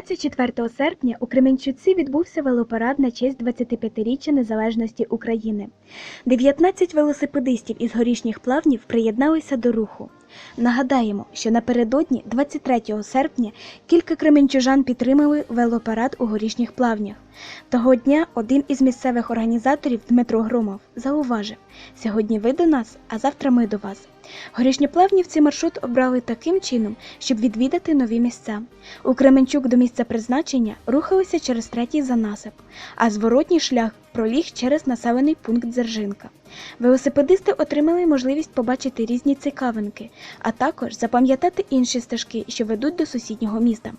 24 серпня у Кременчуці відбувся велопарад на честь 25-річчя незалежності України. 19 велосипедистів із горішніх плавнів приєдналися до руху. Нагадаємо, що напередодні, 23 серпня, кілька кременчужан підтримали велопарад у горішніх плавнях. Того дня один із місцевих організаторів Дмитро Громов зауважив: сьогодні ви до нас, а завтра ми до вас. Горішньоплавнівці маршрут обрали таким чином, щоб відвідати нові місця. У Кременчук до місця призначення рухалися через третій занасип, а зворотній шлях проліг через населений пункт Дзержинка. Велосипедисти отримали можливість побачити різні цікавинки, а також запам'ятати інші стежки, що ведуть до сусіднього міста.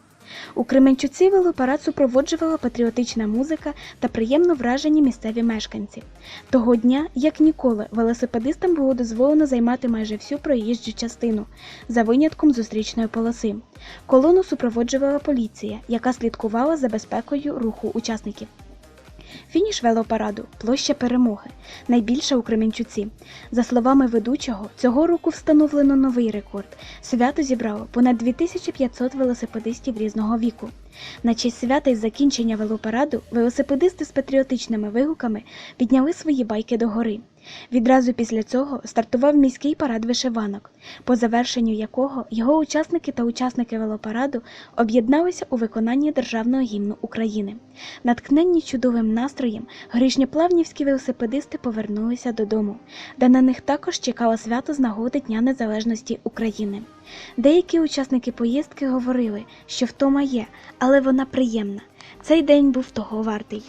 У Кременчуці велопарад супроводжувала патріотична музика та приємно вражені місцеві мешканці. Того дня, як ніколи, велосипедистам було дозволено займати майже всю проїжджу частину, за винятком зустрічної полоси. Колону супроводжувала поліція, яка слідкувала за безпекою руху учасників. Фініш велопараду площа перемоги, найбільша у Кременчуці. За словами ведучого, цього року встановлено новий рекорд. Свято зібрало понад 2500 велосипедистів різного віку. На честь свята із закінчення велопараду велосипедисти з патріотичними вигуками підняли свої байки догори. Відразу після цього стартував міський парад вишиванок, по завершенню якого його учасники та учасники велопараду об'єдналися у виконанні державного гімну України. Наткненні чудовим настроєм, грішньоплавнівські велосипедисти повернулися додому, де на них також чекало свято з нагоди Дня Незалежності України. Деякі учасники поїздки говорили, що втома є, але вона приємна. Цей день був того вартий.